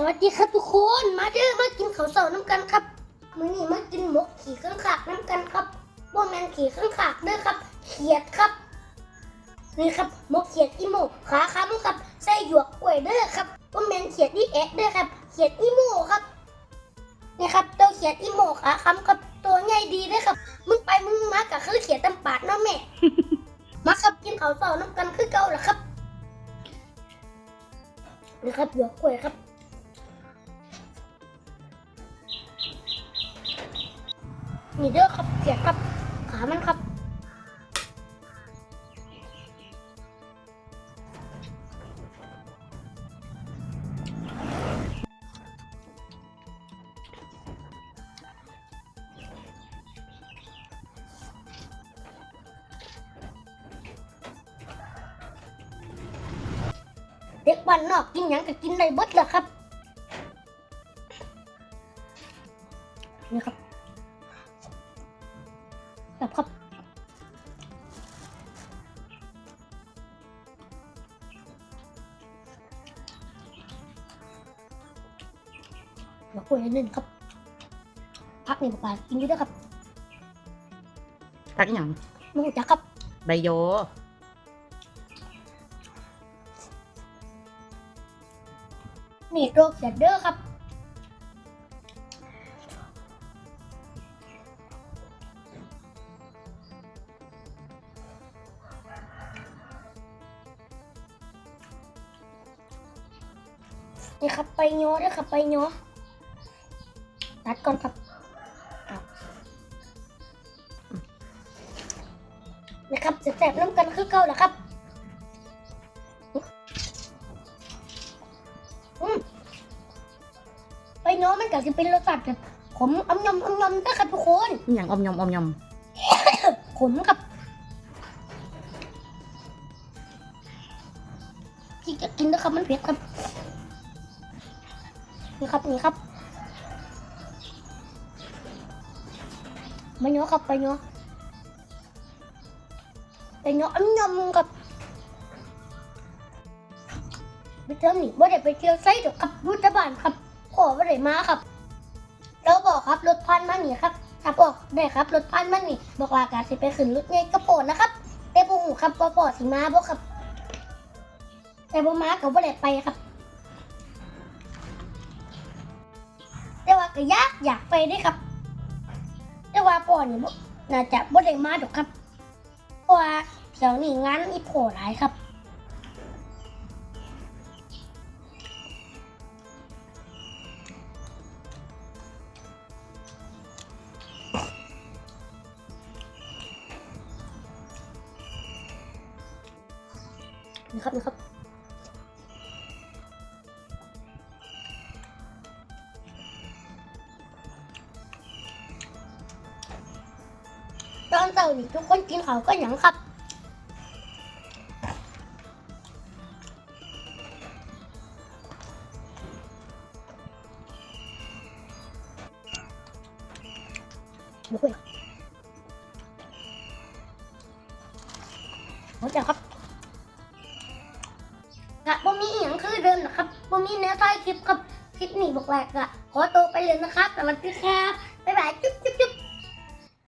สวัสดีครับทุกคน มาเด้อมากินข้าวเสาน้ำกันครับมื้อนี้มากินหมกขี่ข้างขากน้ำกันครับบ่แมนขี่ข้างขากเด้อครับ เขียดครับ นี่ครับหมกเขียดอีโมขาค้ำครับใส่หยวกกล้วยเด้อครับบ่แมนเขียดอีแอะเด้อครับ เขียดอีโมครับ นี่ครับตัวเขียดอีโมขาค้ำครับตัวใหญ่ดีเด้อครับ มึงไปมึงมาก็คือเขียดตำปาดเนาะแม่ มาครับกินข้าวเสาน้ำกันคือเก่าล่ะครับนี่ครับหยวกกล้วยครับ นี่เด้อครับเขียครับ ขามันครับ เด็กบ้านนอกกินหยังก็กินได้เบิดแหละครับ นี่ครับ แบบครับเดี๋ยวคุยนิดนึงครับ พักนี่บอกว่ากินอยู่ด้วยครับตักอหย่างไม่รู้จักครับ ใบโย นี่โรคเสียเด้อครับ นี่ครับไปโยด้วยครับไปโยตัดก่อนครับอ้าวนะครับจะแสบน้ำกันคือเก่าแหละครับอืมไปโยมันก็จะเป็นรสชาติแบบขมอมยำอมยำนะครับทุกคนอหย่างอมยอมอมยอมขมครับที่จะกินนะครับมันเผ็ดครับ นี่ครับนี่ครับไปเนาะครับไปเนาะไปเนาะอันยำครับไปเที่ยวนี่ว่าได้ไปเที่ยวไซต์ดอกครับอยุทธบาลครับขอว่าได้มาครับเราบอกครับรถพันมาหนีครับถ้าบอกได้ครับรถพันมาหนีบอกว่าการสิไปขึ้นรถไงกระโปรงนะครับแต่บุหูครับว่าปอสิมาบอกครับ แต่บ่มากับว่าได้ไปครับ ก็อยากอยากไปเด้วยครับ แต่ว่าป่อนี่น่าจะบ่ได้มาดอกครับ เพราะว่าเดี๋ยวนี้งานอีโผล่หลายครับนี่ครับนี่ครับ ตอนเช้านี่ทุกคนกินข้าวก็หยังครับดูคุยหัวใจครับกะบ่มีอหย่างคือเดิมนะครับบ่มีแนวท้ายคลิปครับ คลิปนี้บอกแหลกอะขอตัวไปเลยนะครับสวัสดีครับ บ๊ายบาย จุ๊บ